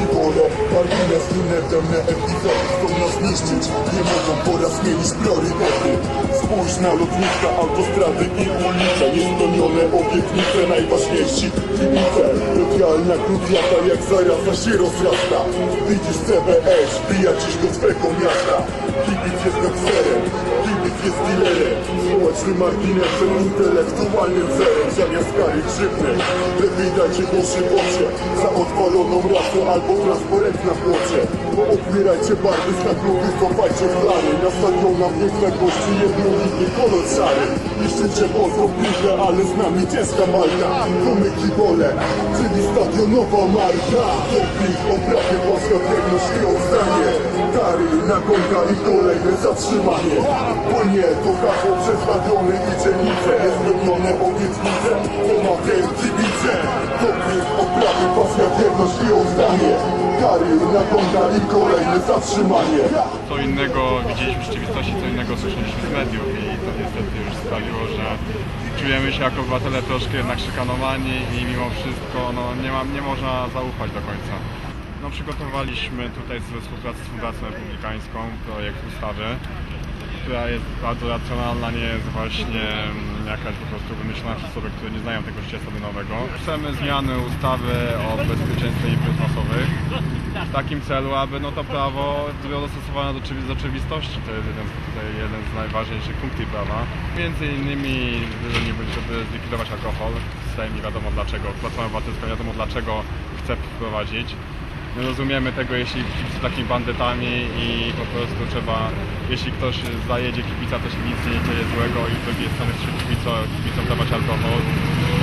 I wolę margines, mineterne epizody Chcą nas niszczyć, nie mogą po raz mielić priorytety. Spójrz na lotniska, autostrady i ulice. Niespełnione obietnice, najważniejsi. Kibice Lokalna krudiata jak zaraza się rozrasta. Widzisz CBS, dziś do swego miasta. Kibic jest gangsterem, kibic jest dealerem Społecznym marginesem, intelektualnym zerem Zamiast kary grzywny, lepiej dajcie do żywocie Za odpaloną rasę albo transparent na płocie. Bo odbierajcie barwy nagrody, cofajcie plany Na stadionach piękne gości, jednolitny kolor szary. Niszczycie pozdro piłkę, ale z nami ciężka Malta To my kibole, czyli stadionowa marka Piękność i kolejne zatrzymanie. To przedstawione i Niespełnione obietnice, wierność i kolejne zatrzymanie. Co innego widzieliśmy w rzeczywistości, co innego słyszeliśmy z mediów i niestety już sprawiło, że czujemy się jako obywatele troszkę jednak szykanowani i mimo wszystko no, nie, ma, nie można zaufać do końca. No, przygotowaliśmy tutaj we współpracy z Fundacją Republikańską projekt ustawy, która jest bardzo racjonalna, nie jest właśnie mm, jakaś po prostu wymyślona przez osoby, które nie znają tego życia stadionowego. Chcemy zmiany ustawy o bezpieczeństwie imprez masowych w takim celu, aby no to prawo było dostosowane do rzeczywi- rzeczywistości. To jest jeden, z- jeden z najważniejszych punktów prawa. Między innymi, nie być- żeby zlikwidować alkohol, Sejm nie wiadomo dlaczego, Platforma Obywatelska nie wiadomo dlaczego chce wprowadzić. Nie rozumiemy tego, jeśli kibice takimi bandytami i po prostu trzeba, jeśli ktoś zajedzie kibica, to się nic nie dzieje złego i z drugiej strony chce kibicom, kibicom dawać alkohol.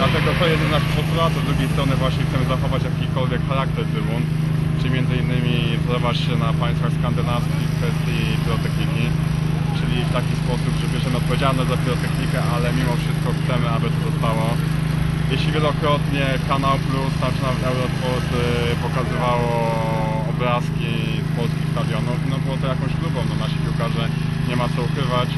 Dlatego to jest jeden z naszych postulatów, z drugiej strony właśnie chcemy zachować jakikolwiek charakter trybun, czyli między innymi wzorować się na państwach skandynawskich w kwestii pyrotechniki, czyli w taki sposób, że bierzemy odpowiedzialność za pyrotechnikę, ale mimo wszystko chcemy, aby to zostało jeśli wielokrotnie Kanał Plus, znaczy nawet Eurosport y, pokazywało obrazki z polskich stadionów, no było to jakąś klubą, no nasi piłkarze nie ma co ukrywać.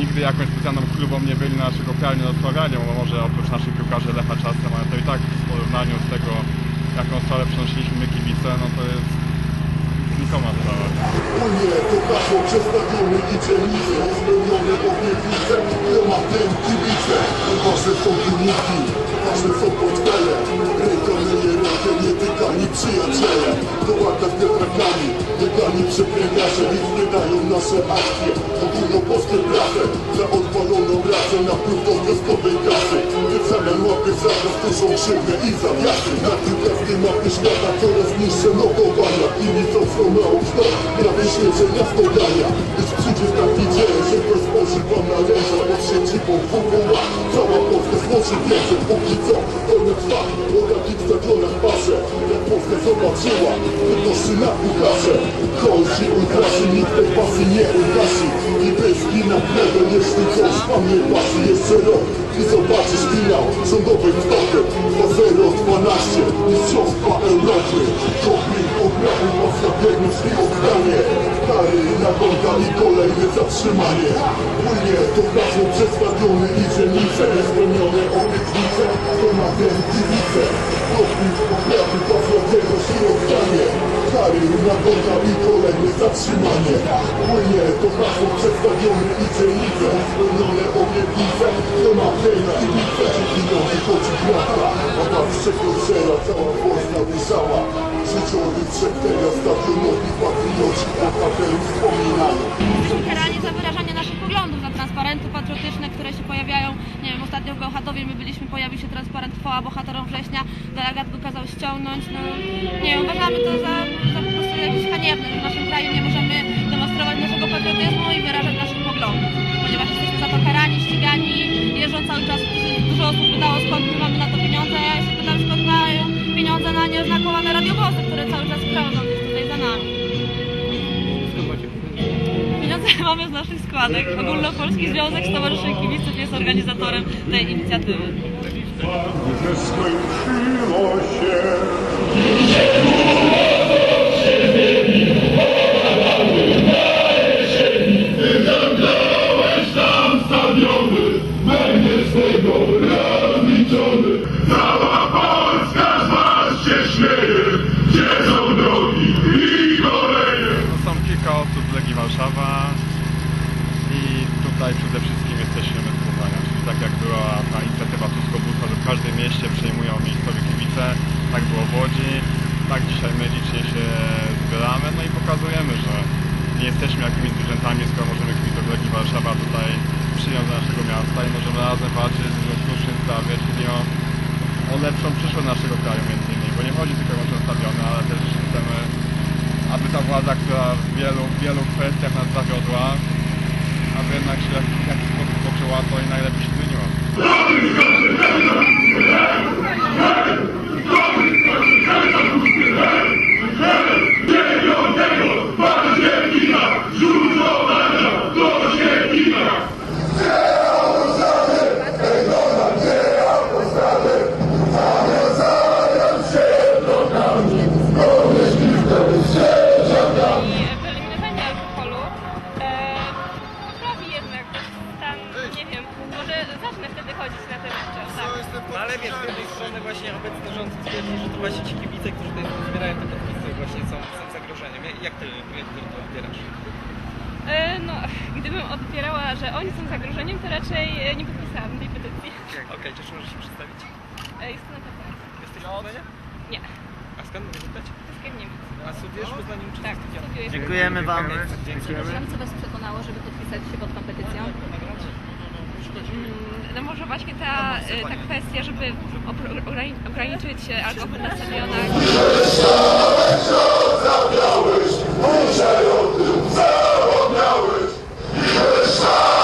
Nigdy jakąś specjalną klubą nie byli na naszego kraju nie rozprawianiu, bo może oprócz naszych piłkarzy Lecha czasem, ale to i tak w porównaniu z tego, jaką skalę przenosiliśmy my kibice, no to jest znikoma sprawa. O nie, to hasło przedstawione i dzielnice Spełnione obietnice, tematem kibice. Wasze są wyniki, wasze są portfele. Rękami nie rękę, nietykani przyjaciele. To walka z wiatrakami, biegani przepięgacze Nic nie dają nasze akcje. Ogólnopolskie prace Za odpaloną pracę na próbowioskowej kasy. Ty w zamian łapiesz za nas dużą krzywdę i zawiasy Na tym mapie świata coraz niższe notowania Inni są na obstał, prawie świecenia składania Dzień, że ktoś spojrzy wam na ręce Pod siedzibą WWA Cała Polska złoży wiedzę, póki co. To nie trwa, o takich stadionach patrzę Jak Polska zobaczyła, wynoszy na pucharze Chodzi ultraszy, nikt tej pasy nie ugasi I pyski na chlebę, jeśli coś pasi Jeszcze rok i zobaczysz finał rządowej wtopy 2-0-12, mistrzostwa Europy. Doping, obraby, pasja, wierność i oddanie Kary, nagonka i kolejne zatrzymanie. Płynie to hasło przedstawione i dzielnice. Niespełnione obietnice, to na obraby, pasja, wierność i oddanie Kary, nagonka i kolejne zatrzymanie. Płynie to hasło przedstawione i dzielnice. Niespełnione obietnice, to na kibice Idą wychodzi lata, a was przekroczenia cała Polska wyżała Życiowy trzech teraz stadionowi karanie za wyrażanie naszych poglądów, za transparenty patriotyczne, które się pojawiają, nie wiem, ostatnio w Bełchatowie my byliśmy, pojawił się transparent chwała bohaterom września, delegat go kazał ściągnąć, no nie uważamy to za, za po prostu jakieś haniebne, że w naszym kraju nie możemy demonstrować naszego patriotyzmu i wyrażać naszych poglądów, ponieważ jesteśmy za to karani, ścigani, jeżdżą cały czas, dużo osób pytało skąd my mamy na to pieniądze, ja się pytam skąd mają pieniądze na nieoznakowane radiowozy, które cały czas krążą mamy z naszych składek. Ogólnopolski Związek Stowarzyszeń Kibiców jest organizatorem tej inicjatywy. Skończyło się była ta inicjatywa Tuskobusa, że w każdym mieście przejmują miejscowi kibice, tak było w Łodzi, tak dzisiaj my licznie się zbieramy, no i pokazujemy, że nie jesteśmy jakimiś zwierzętami, skoro możemy kibiców Legii Warszawa tutaj przyjąć do naszego miasta i możemy razem walczyć w słusznej sprawie, czyli o, o lepszą przyszłość naszego kraju między innymi, bo nie chodzi tylko o stadiony, ale też chcemy aby ta władza, która w wielu, wielu kwestiach nas zawiodła, aby jednak się w jakiś sposób poczęła to i najlepiej się ¡Dame, dame, dame, To odbierasz? E, no, gdybym odbierała, że oni są zagrożeniem, to raczej e, nie podpisałabym tej petycji. Okej, czy możesz się przedstawić? E, jest to na pewno. Jesteś z Poznania? Nie, A skąd mogę zapytać? jest Niemiec. A studiujesz w Poznaniu czy Tak, studiujesz? studiuję. Dziękujemy wam. Przepraszam, co Was przekonało, żeby podpisać się pod tą petycją? Mm, No może właśnie ta, e, ta kwestia, żeby opro- ograni- ograniczyć e, alkohol na stadionach. Muszę ją tym i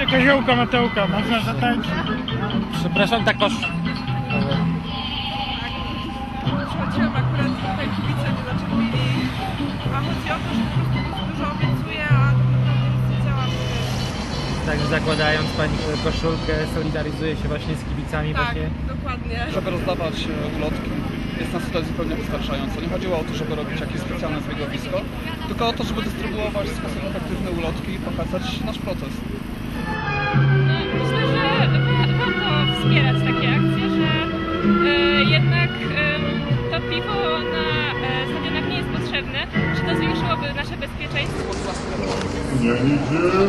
Jest koziołka Matełka, można zatańczyć. Przepraszam, tak masz... Przychodziłam akurat tutaj kibice nie zaczepili, a chodzi o to, że po prostu dużo obiecuję, a tak naprawdę nic nie działa. Także zakładając pani koszulkę, solidaryzuje się właśnie z kibicami Tak, właśnie. dokładnie. żeby rozdawać e, ulotki jest nas tutaj zupełnie wystarczająco. Nie chodziło o to, żeby robić jakieś specjalne zbiegowisko, tylko o to, żeby dystrybuować w sposób efektywny ulotki i pokazać nasz protest. No, myślę, że wa- warto wspierać takie akcje, że e, jednak to piwo na e, stadionach nie jest potrzebne, że to zwiększyłoby nasze bezpieczeństwo. Niedziela